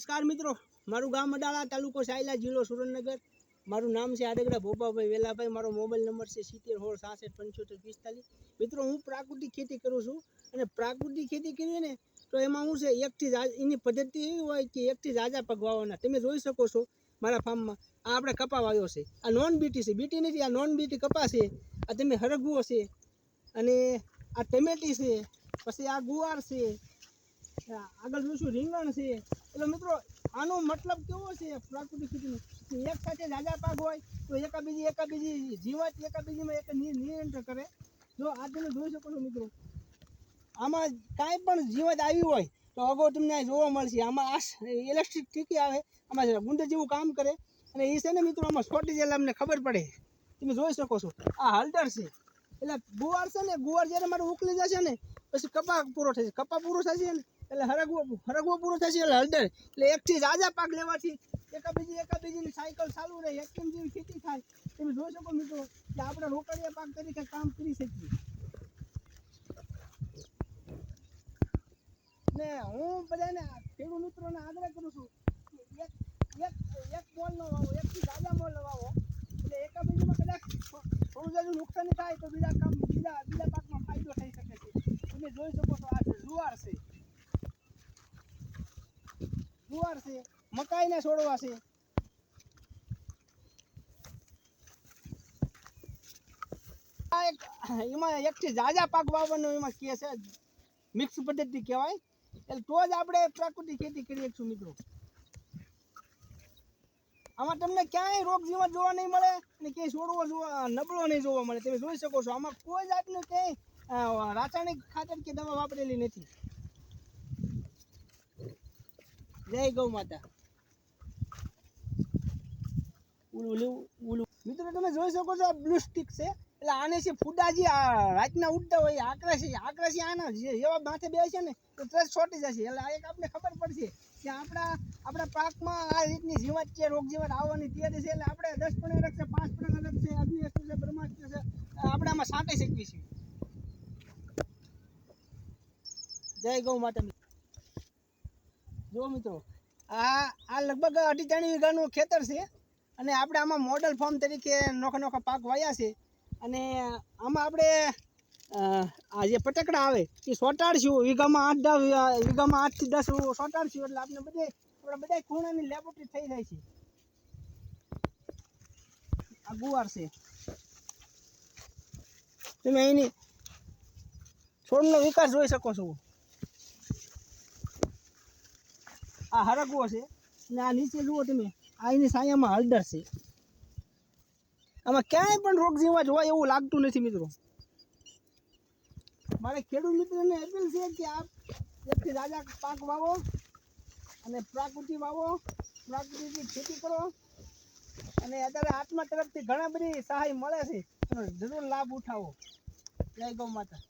નમસ્કાર મિત્રો. મારું ગામ અડાળા તાલુકો સાયલા જિલ્લો સુરેન્દ્રનગર. મારું નામ છે આડેગડા ભોપાભાઈ વેલાભાઈ. મારો મોબાઈલ નંબર છે સિત્તેર, સોળ, સાસઠ, પંચોતેર, પિસ્તાલીસ. મિત્રો, હું પ્રાકૃતિક ખેતી કરું છું અને પ્રાકૃતિક ખેતી કરીએ ને તો એમાં હું છે એકથી એની પદ્ધતિ એવી હોય કે એકથી ઝાઝા પગ વાવવાના. તમે જોઈ શકો છો મારા ફાર્મમાં. આ આપણે કપા વાવ્યો છે. આ નોન બીટી છે. બીટી નથી, આ નોન બીટી કપા છે. આ તમે હરગવો છે અને આ ટમેટી છે. પછી આ ગુવાર છે. આગળ જોઈશું રીંગણ છે? એટલે મિત્રો, આનો મતલબ કેવો છે પ્રાકૃતિક ખેતીનો એક સાથે જાજા પાક હોય, તો એકાબીજી એકાબીજી જીવાત એકાબીજીમાં એક નિયંત્રણ કરે. જો આ તમે જોઈ શકો છો મિત્રો, આમાં કાંઈ પણ જીવાત આવી હોય, તો અગાઉ તમને આ જોવા મળશે. આમાં આ ઇલેક્ટ્રિક ટીકી આવે, આમાં ગુંદર જેવું કામ કરે. અને એ છે ને મિત્રો, આમાં છોટી એટલે અમને ખબર પડે. તમે જોઈ શકો છો. આ હલદર છે. એટલે ગુવાર છે ને, ગુવાર જ્યારે મારે ઉકલી જશે ને, પછી કપા પૂરો થશે. કપા પૂરો થશે ને એટલે હરગવો હરગવો પૂરો થશે એટલે હળદર એટલે એકથી જાજા પાક લેવાથી. એકાબીજી એકાબીજીની સાયકલ ચાલુ રહે. એકદમ જેવી ખેતી થાય. તમે જોઈ શકો મિત્રો કે આપણે રોકડિયા પાક તરીકે કામ કરી શકીએ. ને હું બધાને ખેડૂત મિત્રોને આગ્રહ કરું છું એક એક એક એક મોલનો વાવો, એકથી જાજા મોલ વાવો. એટલે એકાબીજીમાં કદાચ થોડું જાજુ નુકસાન થાય તો બીજા કામ બીજા બીજા પાકમાં ફાયદો થઈ શકે છે. તમે જોઈ શકો છો આ છે જુવાર છે જુવાર મકાઈના છોડવા છે. એમાં એકથી જાજા પાક વાવવાનું એમાં કે છે, મિક્સ પદ્ધતિ કહેવાય. એટલે તો જ આપણે પ્રાકૃતિક ખેતી કરી છું મિત્રો. આમાં તમને ક્યાંય રોગ જીવન જોવા નહીં મળે અને ક્યાંય છોડવો જોવા, નબળો નહીં જોવા મળે. તમે જોઈ શકો છો, આમાં કોઈ જાતનું ક્યાંય રાસાયણિક ખાતર કે દવા વાપરેલી નથી. જય ગૌ માતા. મિત્રો, તમે જોઈ શકો છો આ બ્લુ સ્ટિક છે. એટલે આને છે ફૂડાજી રાતના ઉડતા હોય, આકરાશી આકરાશી આના જેવા માથે બે છે ને, તો તરત છોટી જશે. એટલે એક આપણે ખબર પડશે કે આપણા આપણા પાકમાં આ રીતની જીવાત છે રોગ જીવાત આવવાની તૈયારી છે. એટલે આપણે દસ પણ અલગ છે પાંચ પણ અલગ છે અગ્નિસ્ત્ર છે બ્રહ્માસ્ત્ર છે આપણે આમાં સાંટી શકીએ છીએ જય ગૌ માતા. જો મિત્રો, આ આ લગભગ અઢી ત્રણ વીઘાનું ખેતર છે અને આપણે આમાં મોડલ ફોર્મ તરીકે નોખા નોખા પાક વાયા છે. અને આમાં આપણે આ જે પટકડા આવે, એ સોટાડશું. વીઘામાં આઠ દસ, વીઘામાં આઠથી દસ સોટાડશું એટલે આપણે બધે, આપણે બધા ખૂણાની લેબોરેટરી થઈ જાય છે. આ ગુવાર છે. તમે એની છોડનો વિકાસ જોઈ શકો છો. આ હરગવો છે અને આ નીચે જુઓ તમે, આ એની સાયામાં હળદર છે. આમાં ક્યાંય પણ રોગ જીવાત હોય એવું લાગતું નથી મિત્રો. મારે ખેડૂત મિત્રને અપીલ છે કે આપ એકથી રાજા પાક વાવો અને પ્રાકૃતિ વાવો પ્રાકૃતિક ખેતી કરો અને અત્યારે આત્મા તરફથી ઘણા બધી સહાય મળે છે. જરૂર લાભ ઉઠાવો. જય ગૌ માતા.